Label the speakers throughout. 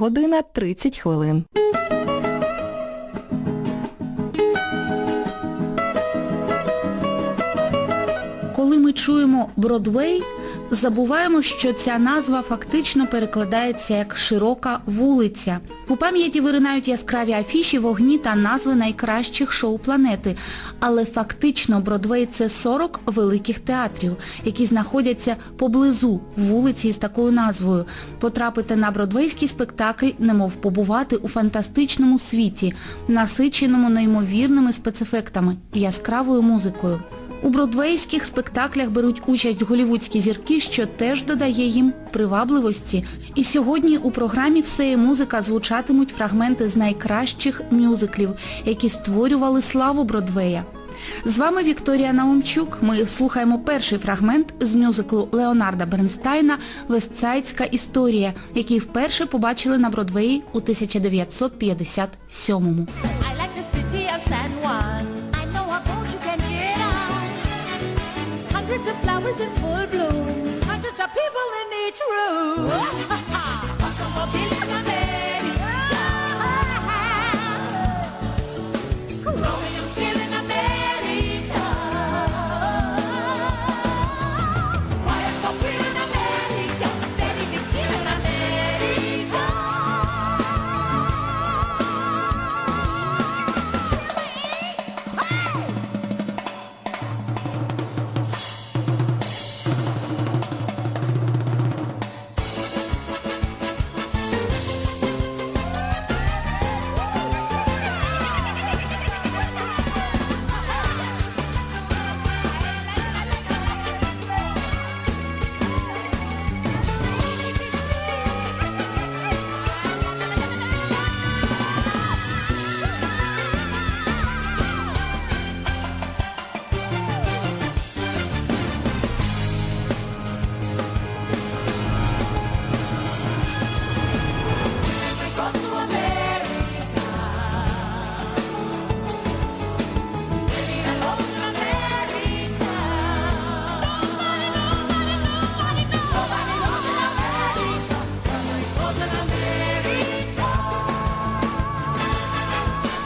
Speaker 1: Година 30 хвилин.
Speaker 2: Коли ми чуємо Бродвей, забуваємо, що ця назва фактично перекладається як широка вулиця. У пам'яті виринають яскраві афіші, вогні та назви найкращих шоу планети. Але фактично Бродвей це 40 великих театрів, які знаходяться поблизу вулиці з такою назвою. Потрапити на бродвейський спектакль, немов побувати у фантастичному світі, насиченому неймовірними спецефектами яскравою музикою. У бродвейських спектаклях беруть участь голівудські зірки, що теж додає їм привабливості. І сьогодні у програмі «Все є музика» звучатимуть фрагменти з найкращих мюзиклів, які створювали славу Бродвея. З вами Вікторія Наумчук. Ми слухаємо перший фрагмент з мюзиклу Леонарда Бернстайна «Вестсайдська історія», який вперше побачили на Бродвеї у 1957-му.
Speaker 3: Flowers in full bloom. Hundreds of people in each room.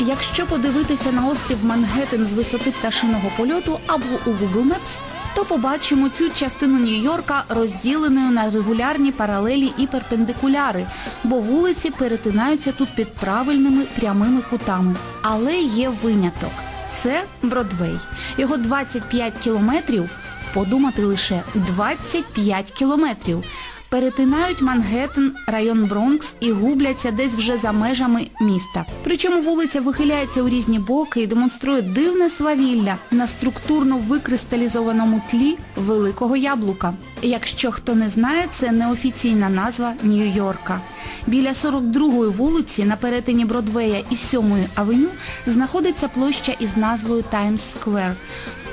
Speaker 2: Якщо подивитися на острів Мангеттен з висоти пташиного польоту або у Google Maps, то побачимо цю частину Нью-Йорка розділеною на регулярні паралелі і перпендикуляри, бо вулиці перетинаються тут під правильними прямими кутами. Але є виняток. Це Бродвей. Його 25 кілометрів, подумати лише 25 кілометрів перетинають Мангеттен, район Бронкс і губляться десь вже за межами міста. Причому вулиця вихиляється у різні боки і демонструє дивне свавілля на структурно викристалізованому тлі великого яблука. Якщо хто не знає, це неофіційна назва Нью-Йорка. Біля 42-ї вулиці на перетині Бродвея і 7-ї авеню знаходиться площа із назвою Таймс Сквер.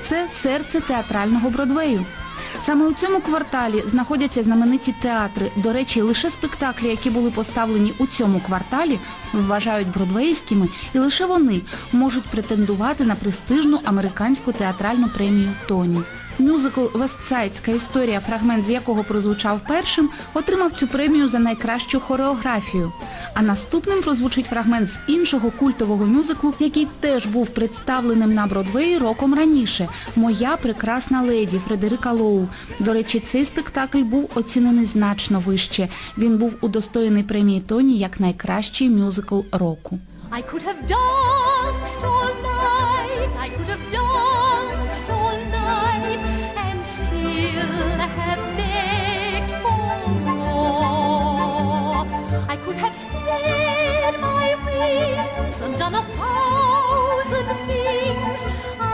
Speaker 2: Це серце театрального Бродвею. Саме у цьому кварталі знаходяться знамениті театри. До речі, лише спектаклі, які були поставлені у цьому кварталі, вважають бродвейськими, і лише вони можуть претендувати на престижну американську театральну премію Тоні. Мюзикл «Вестсайдська історія», фрагмент з якого прозвучав першим, отримав цю премію за найкращу хореографію. А наступним прозвучить фрагмент з іншого культового мюзиклу, який теж був представленим на Бродвеї роком раніше Моя прекрасна леді Фредерика Лоу. До речі, цей спектакль був оцінений значно вище. Він був удостоєний премії Тоні як найкращий мюзикл року.
Speaker 3: I could have danced all night, I could have spread my wings and done a thousand things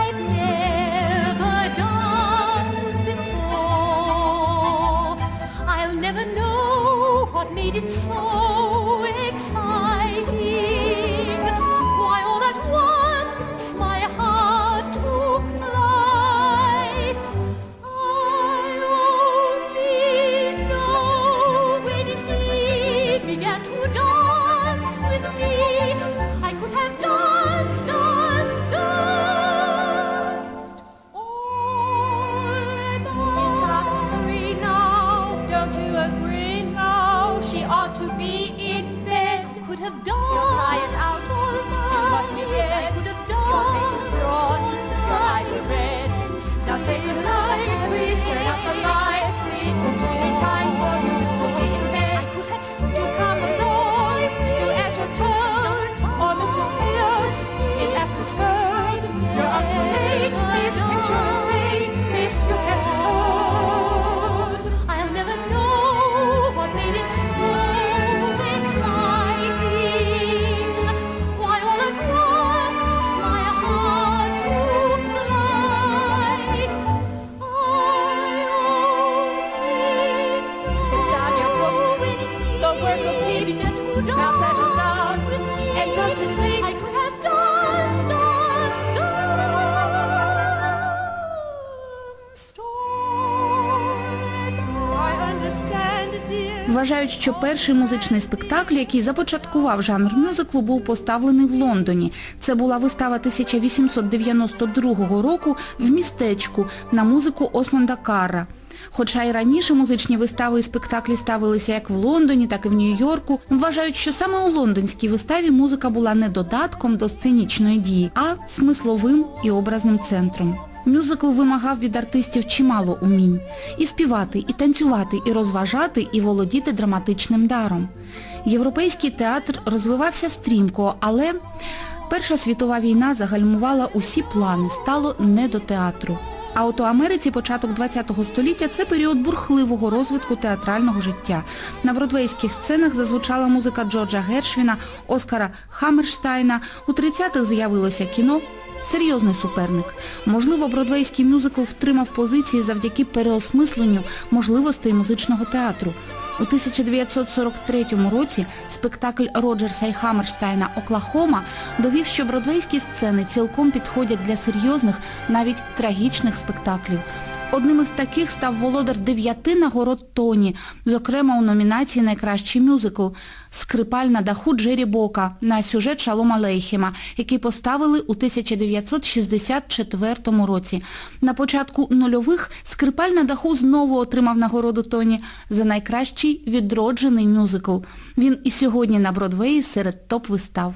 Speaker 3: say
Speaker 2: Вважають, що перший музичний спектакль, який започаткував жанр мюзиклу, був поставлений в Лондоні. Це була вистава 1892 року в містечку на музику Осмонда Карра. Хоча і раніше музичні вистави і спектаклі ставилися як в Лондоні, так і в Нью-Йорку, вважають, що саме у лондонській виставі музика була не додатком до сценічної дії, а смисловим і образним центром. Мюзикл вимагав від артистів чимало умінь. І співати, і танцювати, і розважати, і володіти драматичним даром. Європейський театр розвивався стрімко, але Перша світова війна загальмувала усі плани, стало не до театру. А от у Америці початок ХХ століття це період бурхливого розвитку театрального життя. На бродвейських сценах зазвучала музика Джорджа Гершвіна, Оскара Хаммерштайна. У 30-х з'явилося кіно. Серйозний суперник. Можливо, бродвейський мюзикл втримав позиції завдяки переосмисленню можливостей музичного театру. У 1943 році спектакль Роджерса і Хаммерштайна «Оклахома» довів, що бродвейські сцени цілком підходять для серйозних, навіть трагічних спектаклів. Одним із таких став володар дев'яти нагород Тоні, зокрема у номінації «Найкращий мюзикл» «Скрипаль на даху Джері Бока» на сюжет Шалома Лейхема, який поставили у 1964 році. На початку нульових «Скрипаль на даху» знову отримав нагороду Тоні за найкращий відроджений мюзикл. Він і сьогодні на Бродвеї серед топ-вистав.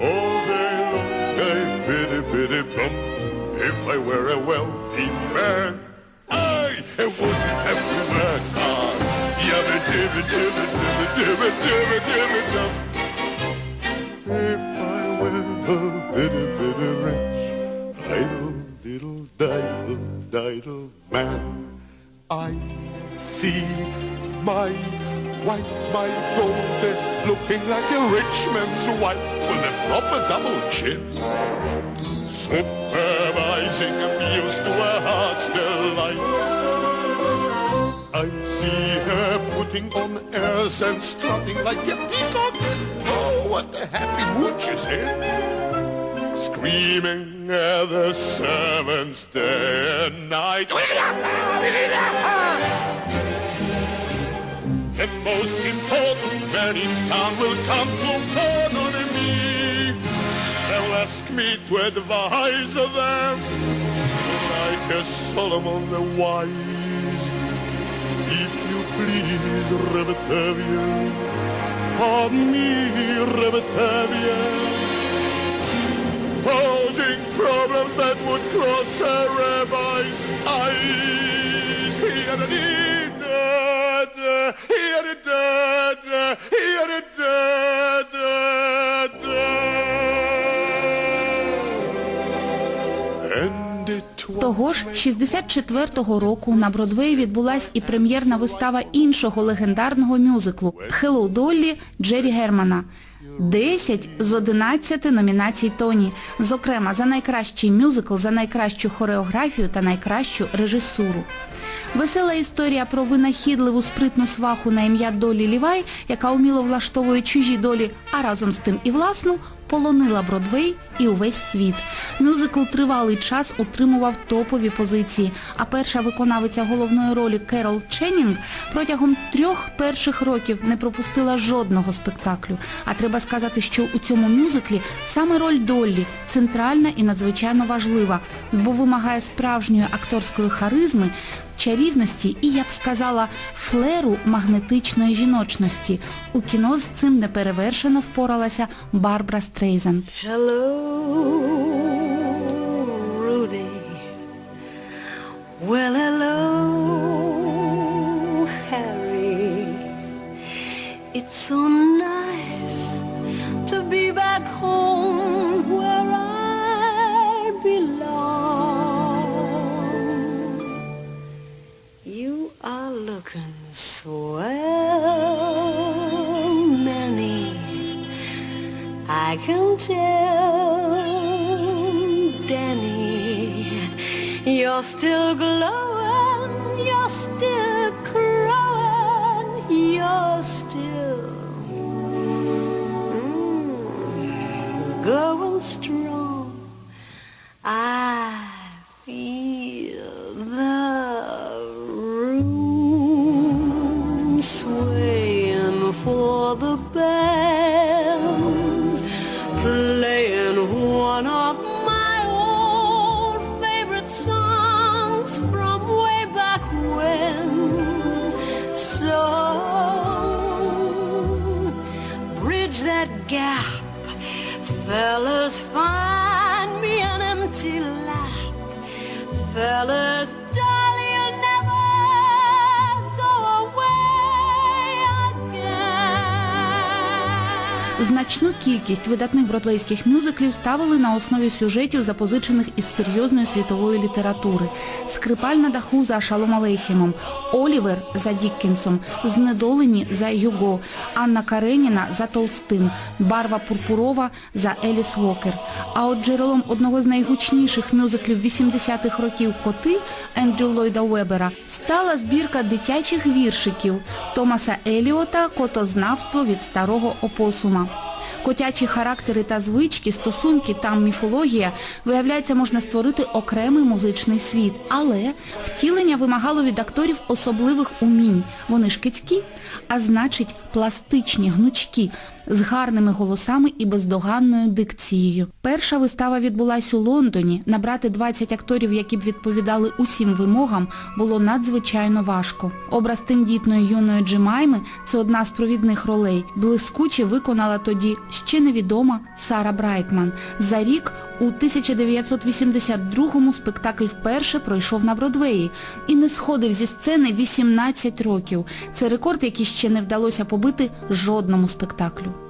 Speaker 4: All day long I've biddy bum. If I were a wealthy man, I wouldn't have to work hard. Yabba dibba dibba dibba dibba dibba dibba dum. If I were a bitty bitty rich, idle diddle diddle diddle man. I see my wife, my golden, looking like a rich man's wife with a proper double chin. Supervising meals to her heart's delight. I see her putting on airs and strutting like a peacock. Oh, what a happy mood she's in screaming at the servants day and night. The most important man in town will come to phone on me. They'll ask me to advise them like a Solomon the wise. If you please, Rebetavia, pardon me, Rebetavia posing problems that would cross a rabbi's eyes. Here it is,
Speaker 2: Того ж 64-го року на Бродвеї відбулась і прем'єрна вистава іншого легендарного мюзиклу «Хеллоу Доллі» Джері Германа. 10 з 11 номінацій Тоні, зокрема за найкращий мюзикл, за найкращу хореографію та найкращу режисуру. Весела історія про винахідливу спритну сваху на ім'я Долі Лівай, яка уміло влаштовує чужі долі, а разом з тим і власну, полонила Бродвей і увесь світ. Мюзикл тривалий час утримував топові позиції, а перша виконавиця головної ролі Керол Ченнінг протягом трьох перших років не пропустила жодного спектаклю. А треба сказати, що у цьому мюзиклі саме роль Доллі центральна і надзвичайно важлива, бо вимагає справжньої акторської харизми, чарівності і, я б сказала, флеру магнетичної жіночності. У кіно з цим неперевершено впоралася Барбара Стрейзанд.
Speaker 5: Hello, Rudy. Well, hello, Harry. It's so I can tell, Danny, you're still glowing, you're still crowing, you're still mm, going strong. I fellas.
Speaker 2: Значну кількість видатних бродвейських мюзиклів ставили на основі сюжетів, запозичених із серйозної світової літератури. Скрипаль на даху за Шалом Алейхімом, Олівер за Діккенсом, Знедолені за Юго, Анна Кареніна за Толстим, Барва Пурпурова за Еліс Вокер. А от джерелом одного з найгучніших мюзиклів 80-х років «Коти» Ендрю Ллойда Уебера стала збірка дитячих віршиків Томаса Еліота «Котознавство від старого опосума». Котячі характери та звички, стосунки та міфологія, виявляється, можна створити окремий музичний світ. Але втілення вимагало від акторів особливих умінь. Вони ж кицькі, а значить пластичні, гнучкі, з гарними голосами і бездоганною дикцією. Перша вистава відбулась у Лондоні. Набрати 20 акторів, які б відповідали усім вимогам, було надзвичайно важко. Образ тендітної юної Джемайми – це одна з провідних ролей. Блискуче виконала тоді ще невідома Сара Брайтман. За рік у 1982-му спектакль вперше пройшов на Бродвеї і не сходив зі сцени 18 років. Це рекорд, який ще не вдалося побити жодному спектаклю.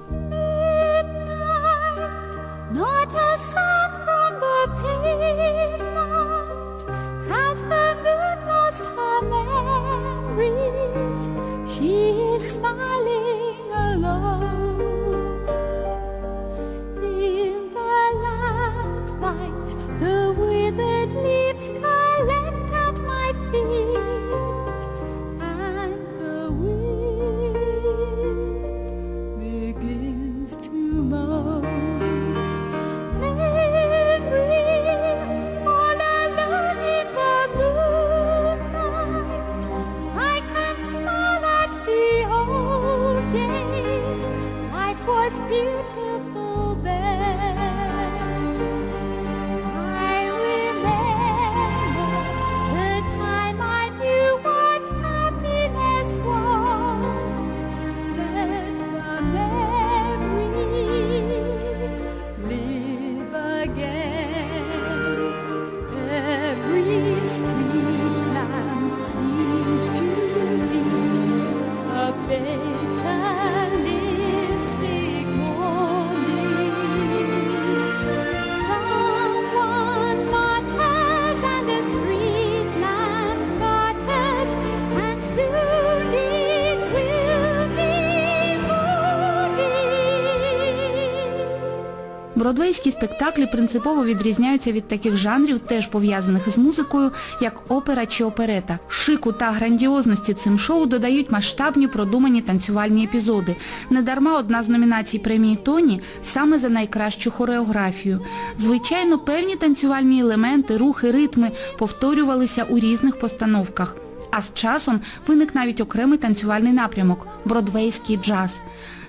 Speaker 2: Бродвейські спектаклі принципово відрізняються від таких жанрів, теж пов'язаних з музикою, як опера чи оперета. Шику та грандіозності цим шоу додають масштабні продумані танцювальні епізоди. Недарма одна з номінацій премії Тоні саме за найкращу хореографію. Звичайно, певні танцювальні елементи, рухи, ритми повторювалися у різних постановках. А з часом виник навіть окремий танцювальний напрямок бродвейський джаз.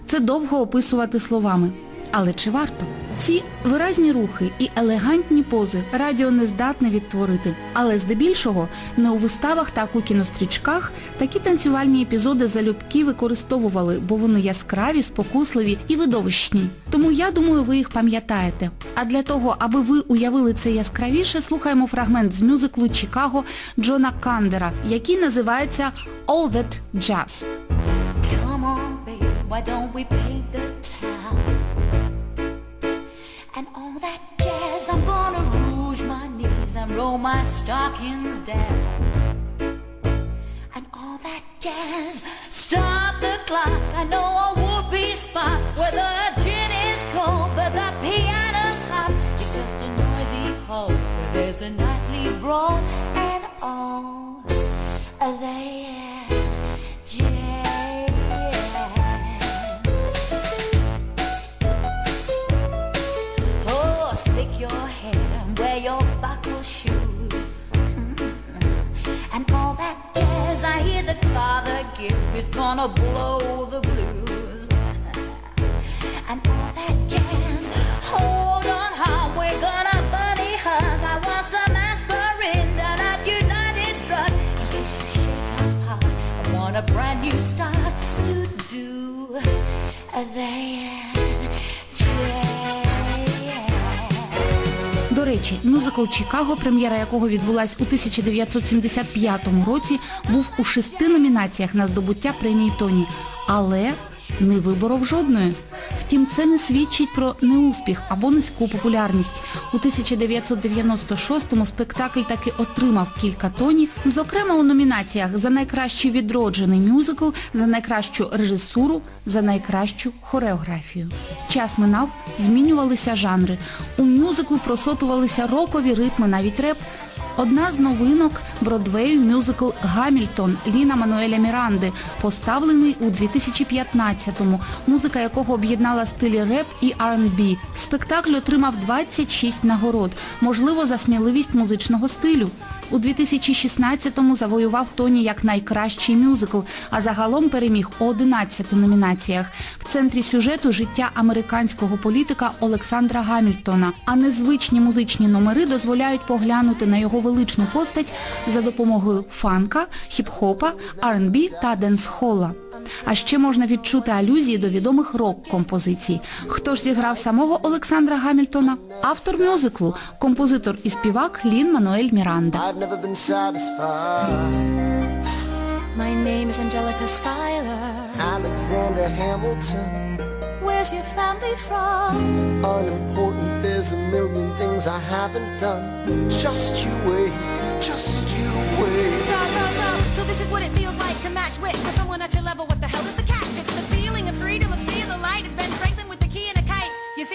Speaker 2: Це довго описувати словами. Але чи варто? Ці виразні рухи і елегантні пози радіо не здатне відтворити. Але здебільшого не у виставах, так у кінострічках такі танцювальні епізоди залюбки використовували, бо вони яскраві, спокусливі і видовищні. Тому я думаю, ви їх пам'ятаєте. А для того, аби ви уявили це яскравіше, слухаємо фрагмент з мюзиклу Чикаго Джона Кандера, який називається All That Jazz.
Speaker 6: Come on, baby, why don't we paint the? And all that jazz, I'm gonna rouge my knees and roll my stockings down. And all that jazz, stop the clock. I know a whoopee spot where the a brand new start to do.
Speaker 2: До речі, мюзикл Чикаго, прем'єра якого відбулась у 1975 році, був у шести номінаціях на здобуття премії Тоні, але не виборов жодної. Втім, це не свідчить про неуспіх або низьку популярність. У 1996-му спектакль таки отримав кілька тоні, зокрема у номінаціях за найкращий відроджений мюзикл, за найкращу режисуру, за найкращу хореографію. Час минав, змінювалися жанри. У мюзиклу просотувалися рокові ритми, навіть реп. Одна з новинок Бродвею мюзикл Гамільтон Ліна Мануеля Міранди, поставлений у 2015-му, музика якого об'єднала стилі реп і R&B. Спектакль отримав 26 нагород, можливо, за сміливість музичного стилю. У 2016-му завоював Тоні як найкращий мюзикл, а загалом переміг у 11 номінаціях. В центрі сюжету життя американського політика Олександра Гамільтона. А незвичні музичні номери дозволяють поглянути на його величну постать за допомогою фанка, хіп-хопа, R&B та денс-холла. А ще можна відчути алюзії до відомих рок-композицій. Хто ж зіграв самого Олександра Гамільтона? Автор мюзиклу, композитор і співак Лін Мануель Міранда.
Speaker 7: My name is Angelica Schuyler.
Speaker 8: Alexander Hamilton,
Speaker 7: Where's your family from?
Speaker 8: unimportant. There's a million things I haven't done. Just you wait, just you wait.
Speaker 7: So, so, so, so this is what it feels like to match wits with someone at your level. What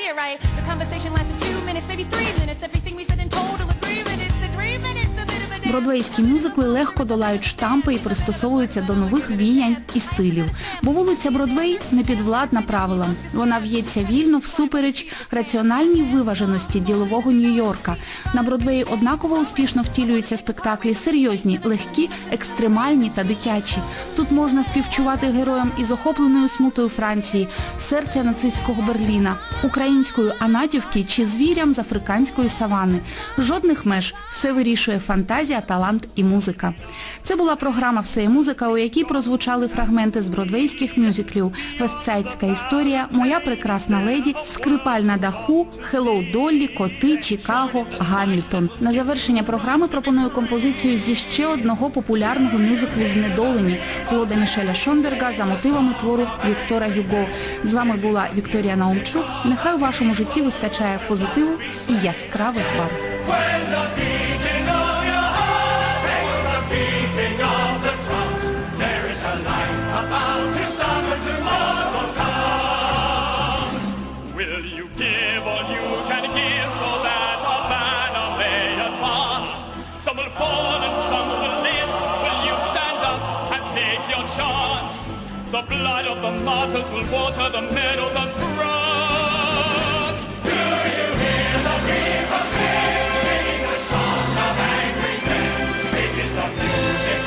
Speaker 7: it right? The conversation lasted two minutes, maybe three minutes. Everything we said
Speaker 2: Бродвейські мюзикли легко долають штампи і пристосовуються до нових віянь і стилів. Бо вулиця Бродвей не підвладна правилам. Вона в'ється вільно всупереч раціональній виваженості ділового Нью-Йорка. На Бродвеї однаково успішно втілюються спектаклі серйозні, легкі, екстремальні та дитячі. Тут можна співчувати героям із охопленою смутою Франції, серця нацистського Берліна, українською Анатівки чи звірям з африканської савани. Жодних меж все вирішує фантазія, талант і музика. Це була програма «Все є музика», у якій прозвучали фрагменти з бродвейських мюзиклів «Вестсайдська історія», Моя прекрасна леді, Скрипаль на даху, Хеллоу Доллі, Коти, Чикаго, Гамільтон. На завершення програми пропоную композицію зі ще одного популярного мюзиклу «Знедолені» Клода Мішеля Шонберга за мотивами твору Віктора Юго. З вами була Вікторія Наумчук. Нехай у вашому житті вистачає позитиву і яскравих барв.
Speaker 9: Give all you can give so that our banner may advance? Some will fall and some will live. Will you stand up and take your chance? The blood of the martyrs will water the meadows of France. Do you hear the people sing, sing the song of angry men? It is the music